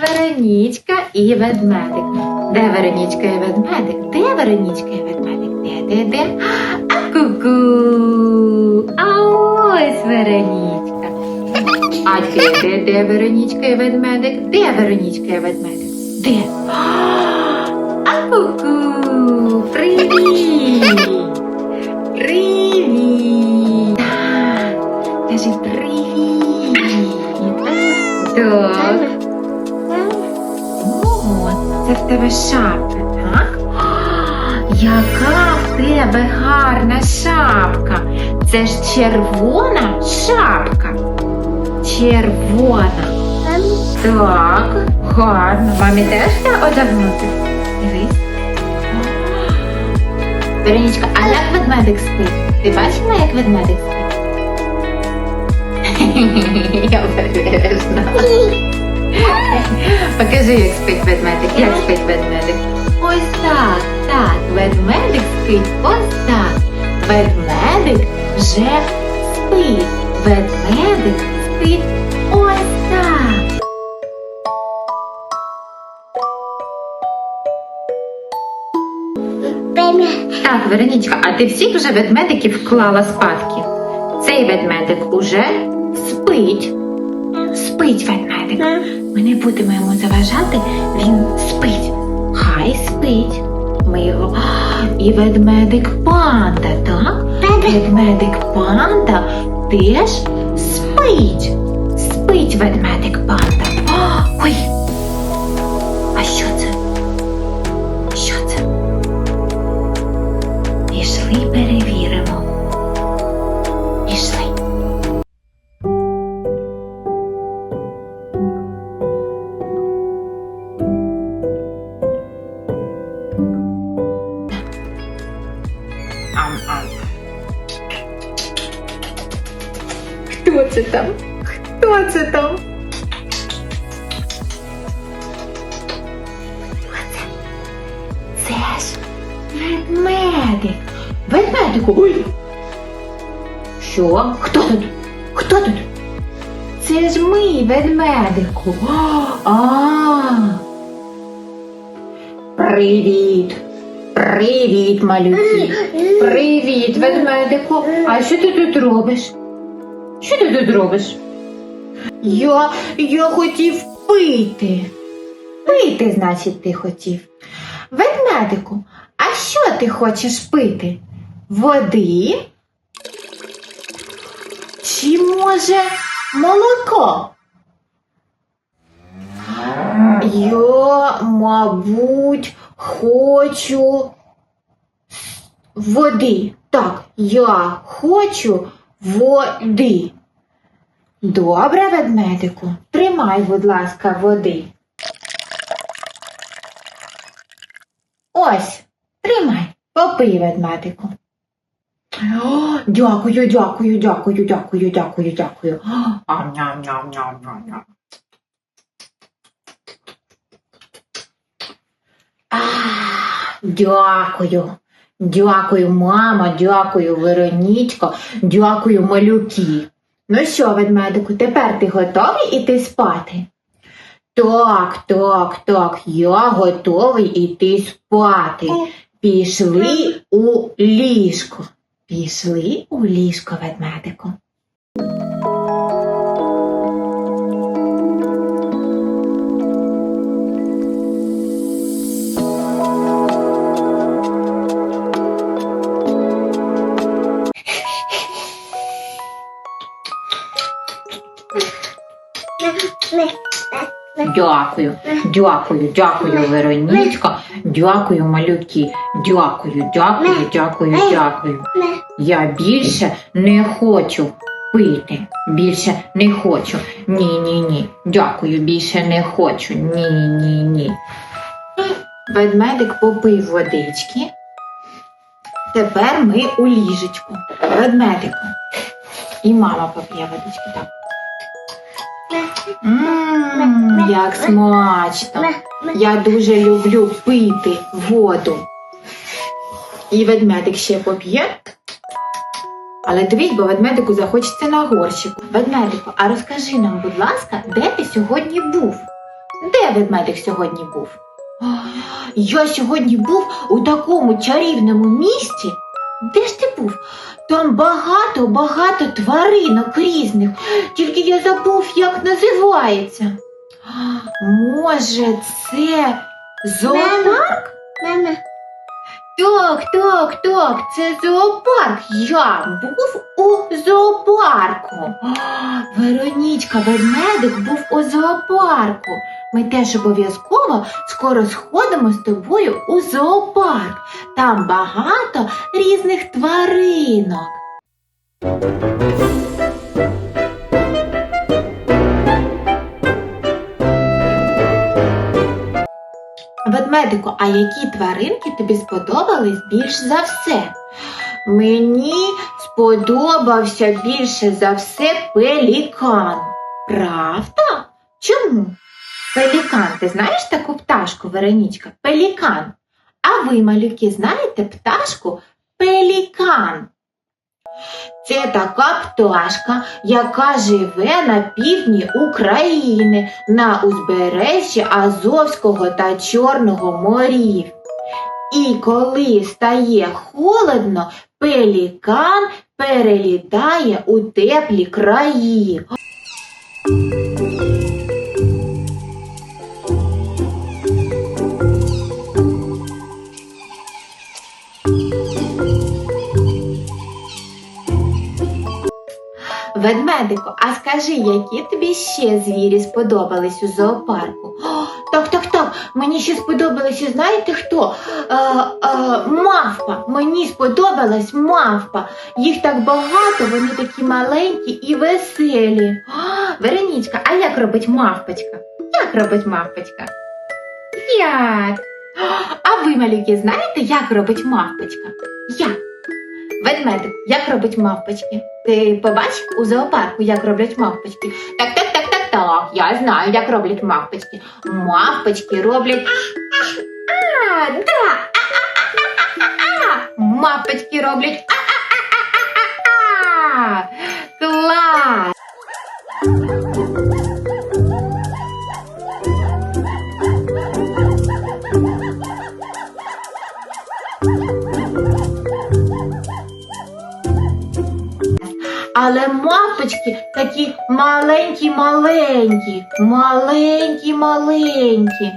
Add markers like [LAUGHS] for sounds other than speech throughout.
Веронічка і ведмедик. Де Веронічка і ведмедик? Де Веронічка і ведмедик? Де, де, де? А [GASPS] ку-ку. А ось Веронічка. А де, де, де Веронічка і ведмедик? Де Веронічка і ведмедик? Де? [GASPS] А ку-ку. Привіт. Привіт. Кажи привіт. Так. Тебе шапка, так? А, Яка в тебе гарна шапка. Це ж червона шапка. Червона. Так, гарно. Мамі теж одягнути. Дивись. Веронічка, а як ведмедик спить? Ти бачила, як ведмедик спить? [LAUGHS] Я обережна. Покажи, як спить ведмедик. Як спить ведмедик? Ось так, так. Ведмедик спить ось так. Ведмедик вже спить. Ведмедик спить ось так. Так, Веронічка, а ти всіх вже ведмедиків вклала спадки? Цей ведмедик уже спить. Спить ведмедик. Ми не будемо йому заважати, він спить. Хай спить. Ми його. І ведмедик панда, так? Ведмедик панда теж спить. Спить ведмедик панда. Ой. А що це? Що це? Пішли перевіримо. Це там? Хто це там? Хто це? Це ж ведмедик. Ведмедику. Ой. Що? Хто тут? Хто тут? Це ж ми, ведмедику. А. Привіт. Привіт, малюки. Привіт, ведмедику. А що ти тут робиш? Що ти тут робиш? Я, я хотів пити. Пити, значить, ти хотів. Ведмедику, а що ти хочеш пити? Води? Чи може молоко? Я, мабуть, хочу води. Так, я хочу води. Добре, ведмедику, тримай, будь ласка, води. Ось, тримай, попий, ведмедику. О, дякую, дякую, дякую, дякую, дякую, дякую. Ам-ням-ням-ням-ням-ням. А, Дякую. Дякую, мама, дякую, Веронічко, дякую, малюки. Ну що, ведмедику, тепер ти готовий іти спати? Так, так, так, я готовий іти спати. Пішли у ліжко. Пішли у ліжко, ведмедику. Дякую, дякую, дякую, Веронічко, дякую, малюки, дякую, дякую, дякую, дякую. Я більше не хочу пити. Більше не хочу. Ні, ні. Дякую, більше не хочу. Ні, ні, ні. Ведмедик попив водички. Тепер ми у ліжечку. Ведмедику. І мама поп'є водички так. Ммм, як смачно. Я дуже люблю пити воду. І ведмедик ще поп'є. Але дивіть, бо ведмедику захочеться на горщику. Ведмедику, а розкажи нам, будь ласка, де ти сьогодні був? Де ведмедик сьогодні був? Я сьогодні був у такому чарівному місці. Де ж ти був? Там багато, багато тваринок різних, тільки я забув, як називається. Може, це зоопарк? Мама, Так, так, так, це зоопарк. Я був у зоопарку. Веронічка, ведмедик був у зоопарку. Ми теж обов'язково скоро сходимо з тобою у зоопарк. Там багато різних тваринок. Ведмедику, а які тваринки тобі сподобались більш за все? Мені сподобався більше за все пелікан. Правда? Чому? Пелікан, ти знаєш таку пташку, Веронічка? Пелікан. А ви, малюки, знаєте пташку Пелікан? Це така пташка, яка живе на півдні України на узбережжі Азовського та Чорного морів. І коли стає холодно, пелікан перелітає у теплі краї. Ведмедику, а скажи, які тобі ще звірі сподобались у зоопарку? Так, так, так. Мені ще сподобалося, знаєте хто? Е, е, мавпа. Мені сподобалась мавпа. Їх так багато, вони такі маленькі і веселі. О, Веронічка, а як робить мавпочка? Як робить мавпочка? Як? А ви, малюки, знаєте, як робить мавпочка? Як? Ведмедик, як робить мавпочки? Ти побачив у зоопарку, як роблять мавпочки? Так, так, так, так, так. Я знаю, як роблять мавпочки. Мавпочки роблять. А, да. Мавпочки роблять. А-а-а-а-а. Клас! Але мавпочки такі маленькі-маленькі, маленькі-маленькі.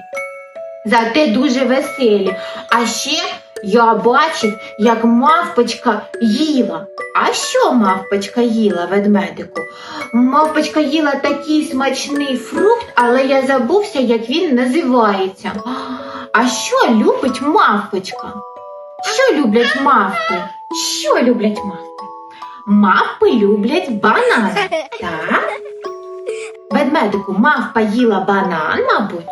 Зате дуже веселі. А ще я бачив, як мавпочка їла. А що мавпочка їла ведмедику? Мавпочка їла такий смачний фрукт, але я забувся, як він називається. А що любить мавпочка? Що люблять мавпи? Що люблять мавпи? Мавпи люблять банан. Так? Ведмедику, мавпа їла банан, мабуть?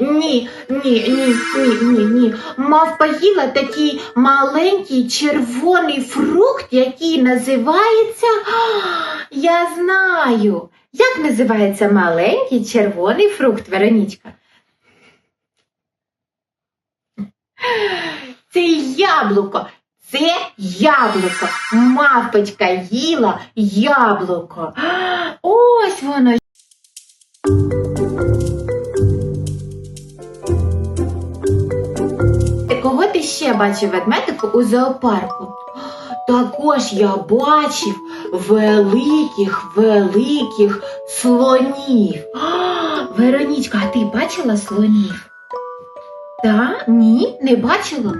Ні, ні, ні, ні, ні, ні. Мавпа їла такий маленький червоний фрукт, який називається. Я знаю. Як називається маленький червоний фрукт, Веронічка? Це яблуко. Це яблуко. Мавпочка їла яблуко. [GASPS] Ось воно. Кого ти ще бачив ведмедику у зоопарку? [GASPS] Також я бачив великих, великих слонів. [GASPS] Веронічка, а ти бачила слонів? Та? Ні, не бачила.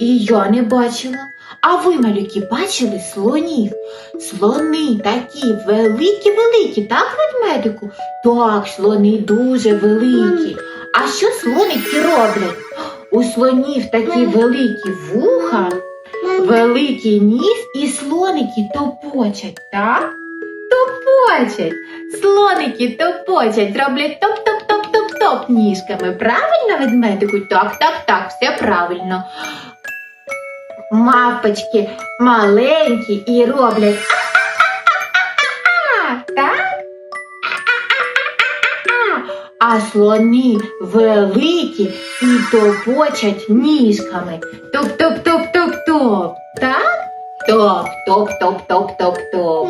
І я не бачила. А ви, малюки, бачили слонів? Слони такі великі-великі, так, ведмедику? Так, слони дуже великі. А що слоники роблять? У слонів такі великі вуха, великий ніс і слоники топочать, так? Топочать. Слоники топочать, роблять топ-топ-топ-топ-топ ніжками. Правильно, ведмедику? Так, так, так, все правильно. Мавпочки маленькі і роблять [LAUGHS] так? А слони великі і топочать ніжками. Топ-топ-топ-топ-топ. Так? Топ-топ-топ-топ-топ-топ.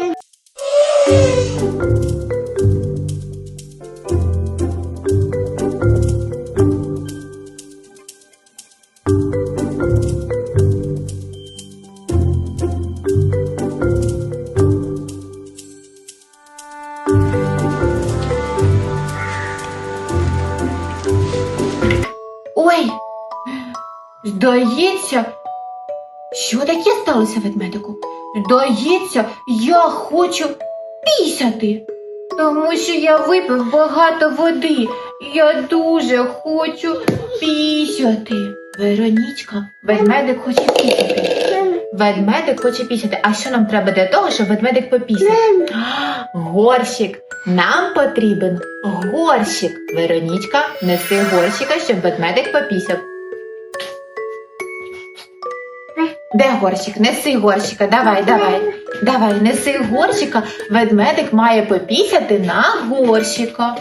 Здається, що таке сталося ведмедику? Здається, я хочу пісяти. Тому що я випив багато води. Я дуже хочу пісяти. Веронічка, ведмедик хоче пісяти. Ведмедик хоче пісяти. А що нам треба для того, щоб ведмедик попісяв? Горщик. Нам потрібен горщик. Веронічка, неси горщика, щоб ведмедик попісяв. Де горщик? Неси горщика. Давай, давай. Давай, неси горщика. Ведмедик має попісяти на горщика.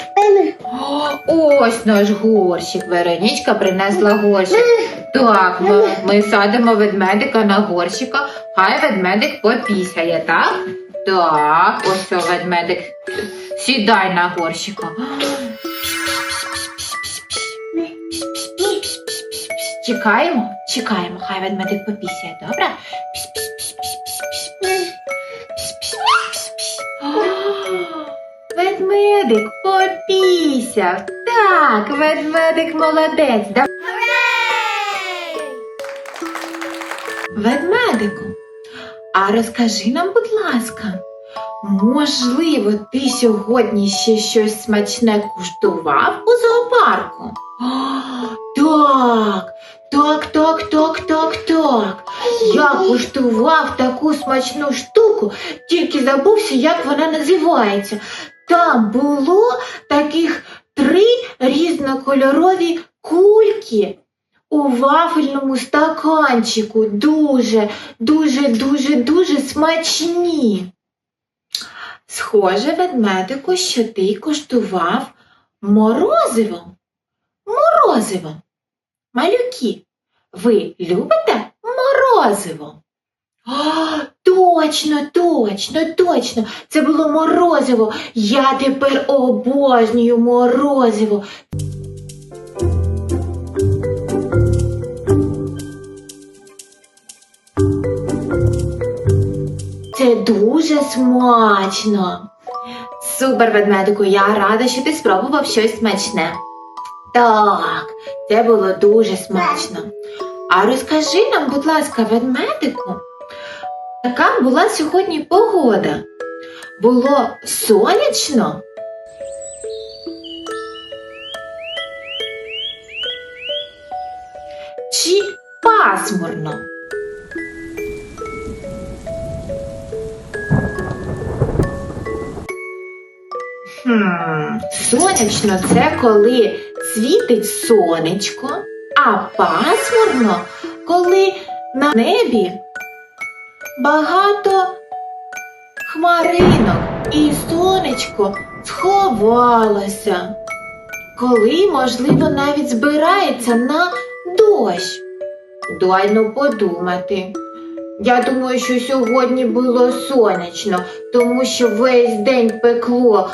О, Ось наш горщик. Веронічка принесла горщик. Так, ми, ми садимо ведмедика на горщика. Хай ведмедик попісяє, так? Так, ось що ведмедик. Сідай на горщика. Чекаємо, чекаємо, хай ведмедик попісяє, добре? Ведмедик попісяв. Так, ведмедик молодець. Да- Ведмедику, а розкажи нам, будь ласка, можливо, ти сьогодні ще щось смачне куштував у зоопарку? О, [GASPS] так, так, так, так, так, так. Я куштував таку смачну штуку, тільки забувся, як вона називається. Там було таких три різнокольорові кульки у вафельному стаканчику. Дуже, дуже, дуже, дуже смачні. Схоже, ведмедику, що ти куштував морозиво. Морозиво. Малюки, ви любите морозиво? А, точно, точно, точно. Це було морозиво. Я тепер обожнюю морозиво. Це дуже смачно. Супер, ведмедику, я рада, що ти спробував щось смачне. Так, це було дуже смачно. А розкажи нам, будь ласка, ведмедику, яка була сьогодні погода? Було сонячно? Чи пасмурно? Хм, сонячно це коли світить сонечко, а пасмурно, коли на небі багато хмаринок і сонечко сховалося. Коли, можливо, навіть збирається на дощ. Дай ну подумати. Я думаю, що сьогодні було сонячно, тому що весь день пекло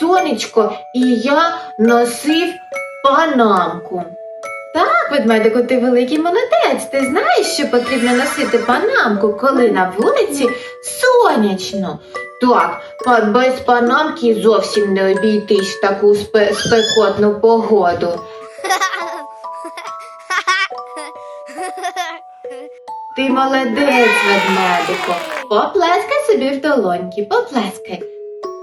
сонечко, і я носив панамку. Так, ведмедику, ти великий молодець. Ти знаєш, що потрібно носити панамку, коли на вулиці сонячно. Так, без панамки зовсім не обійтись в таку спе- спекотну погоду. Ти молодець, ведмедику. Поплескай собі в долоньки, поплескай.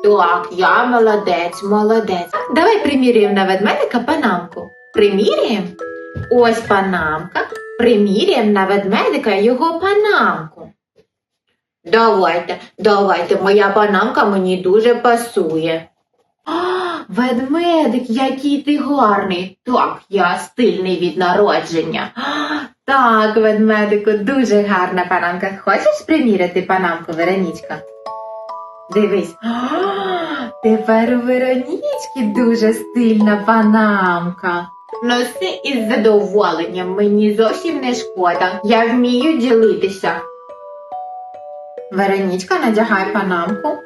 Так, я молодець, молодець. Давай приміряємо на ведмедика панамку. Приміряємо? Ось панамка. Приміряємо на ведмедика його панамку. Давайте, давайте, моя панамка мені дуже пасує. А, ведмедик, який ти гарний. Так, я стильний від народження. А, так, ведмедику, дуже гарна панамка. Хочеш приміряти панамку, Веронічка? Дивись. А, тепер у Веронічки дуже стильна панамка. Носи із задоволенням, мені зовсім не шкода. Я вмію ділитися. Веронічка надягає панамку.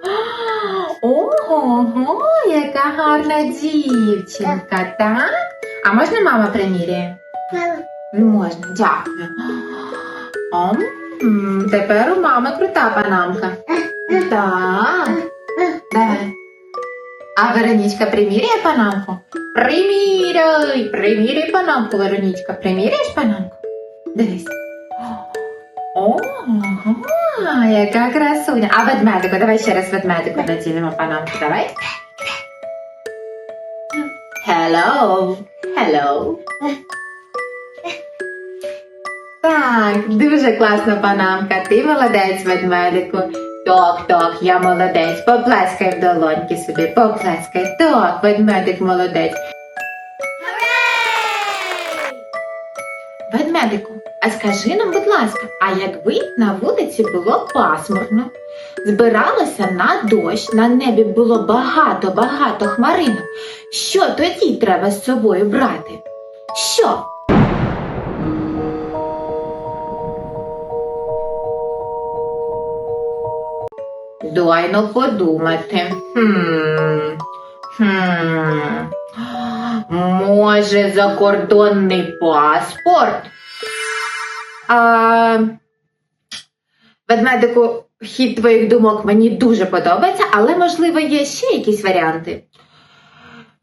Ого, яка гарна дівчинка, так? А можна мама приміряє? Можна, дякую. М, тепер у мами крута панамка. Так. Давай. А Веронічка приміряє панамку? Приміряй, приміряй панамку, Веронічка. Приміряєш панамку? Дивись. Ого, яка красуня. А ведмедику, давай ще раз ведмедику наділимо панамку, давай. Hello. Hello. Так, дуже класна панамка. Ти молодець, ведмедику. Так, так, я молодець. Поплескай в долоньки собі, поплескай. Так, ведмедик молодець. Ведмедику, а скажи нам, будь ласка, а якби на вулиці було пасмурно, збиралося на дощ, на небі було багато-багато хмаринок, що тоді треба з собою брати? Що? Дай ну подумати. Хм. Хм. Може, закордонний паспорт? А, ведмедику, хід твоїх думок мені дуже подобається, але, можливо, є ще якісь варіанти.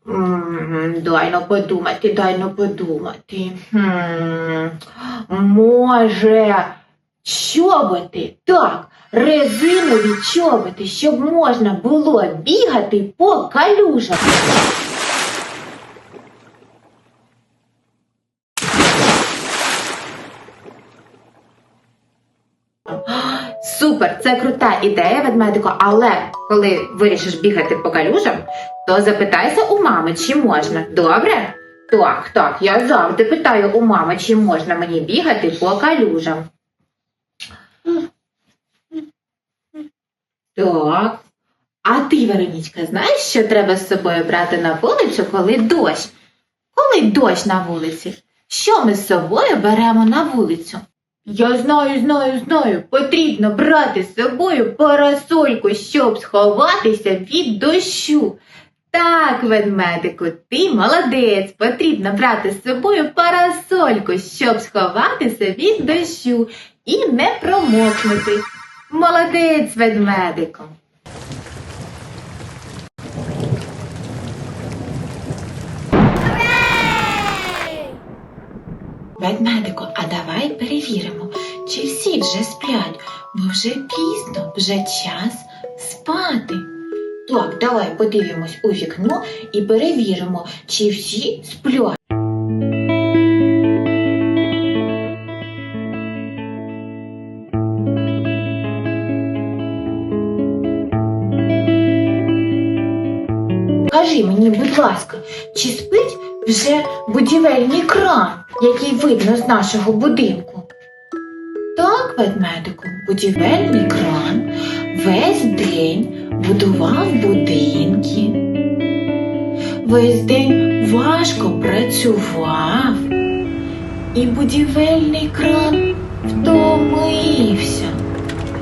М, Дай ну подумати, дай ну подумати. Хм. Може, чоботи? Так, резинові чоботи, щоб можна було бігати по калюжах. Супер, це крута ідея, ведмедико, але коли вирішиш бігати по калюжам, то запитайся у мами, чи можна. Добре? Так, так, я завжди питаю у мами, чи можна мені бігати по калюжам. Так. А ти, Веронічка, знаєш, що треба з собою брати на вулицю, коли дощ? Коли дощ на вулиці? Що ми з собою беремо на вулицю? Я знаю, знаю, знаю. Потрібно брати з собою парасольку, щоб сховатися від дощу. Так, ведмедику, ти молодець. Потрібно брати з собою парасольку, щоб сховатися від дощу і не промокнути. Молодець, ведмедику. Ведмедику, а давай перевіримо, чи всі вже сплять, бо вже пізно, вже час спати. Так, давай подивимось у вікно і перевіримо, чи всі сплять. Кажи мені, будь ласка, чи спить вже будівельний кран, який видно з нашого будинку? Так, ведмедику, будівельний кран весь день будував будинки. Весь день важко працював, і будівельний кран втомився.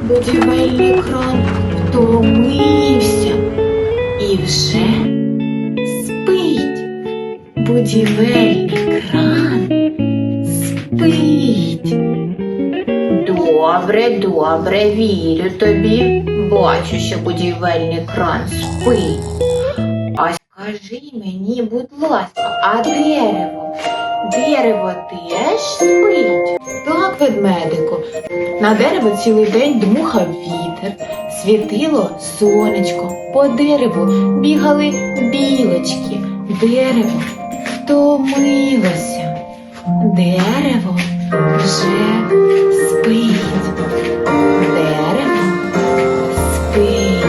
Будівельний кран втомився і вже. Будівельний кран спить. Добре, добре, вірю тобі. Бачу, що будівельний кран спить. А скажи мені, будь ласка, а дерево? Дерево теж спить? Так, ведмедику. На дерево цілий день дмухав вітер, світило сонечко, по дереву бігали білочки, дерево втомилося, дерево вже спить, дерево спить.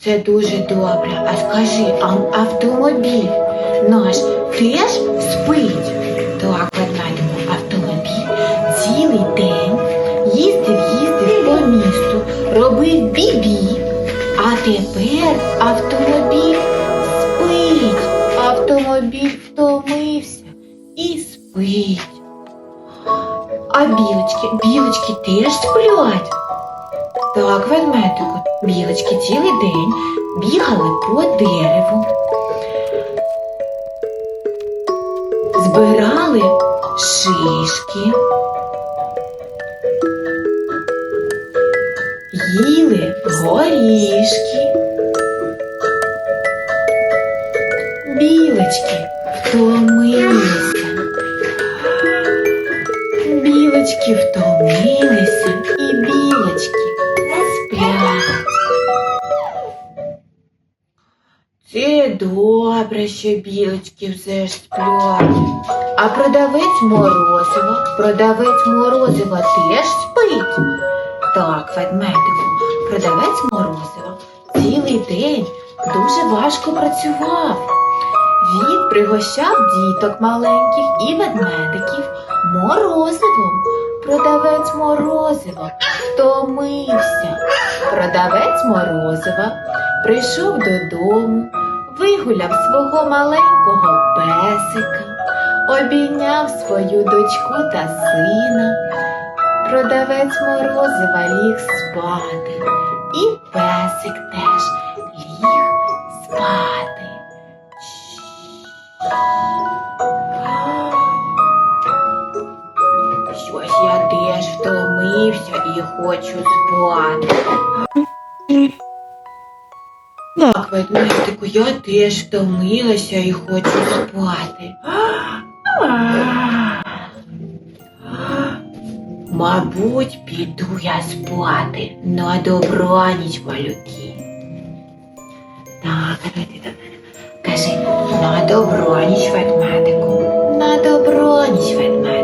Це дуже добре. А скажи, а автомобіль наш теж спить? Так, ведмедику, автомобіль цілий день їздив, їздив по місту, робив бібі. Тепер автомобіль спить. Автомобіль втомився і спить. А білочки, білочки теж сплять. Так, ведмедику, білочки цілий день бігали по дереву. Збирали шишки. Їли горішки. Білочки втомилися. Білочки втомилися і білочки сплять. Це добре, що білочки все ж сплять. А продавець морозиво, продавець морозиво теж спить. Так, ведмедику, продавець морозива цілий день дуже важко працював. Він пригощав діток маленьких і ведмедиків морозивом. Продавець морозива втомився. Продавець морозива прийшов додому, вигуляв свого маленького песика, обійняв свою дочку та сина. Продавець морозива ліг спати, і песик теж ліг спати. Щось я теж втомився і хочу спати. Так, ведмедику, я теж втомилася і хочу спати. Мабуть, піду я спати на добраніч, малюки. Так, давайте до мене. Кажи, на добраніч, ведмедику. На добраніч, ведмедику.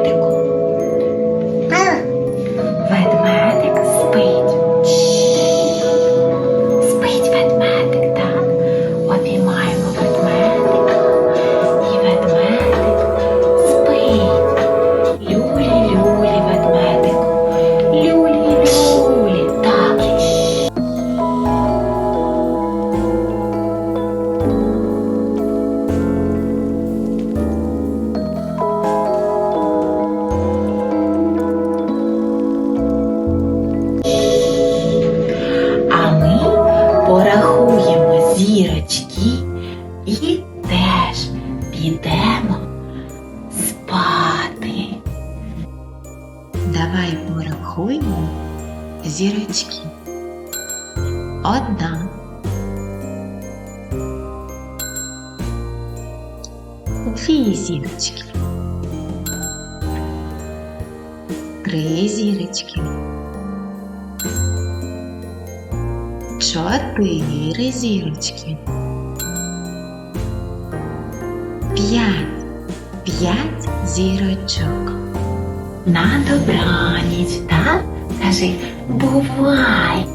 Давай порахуємо зірочки. Одна. Дві зірочки. Три зірочки. Чотири зірочки. П'ять. П'ять зірочок. На добраніч, так? Скажи бувай.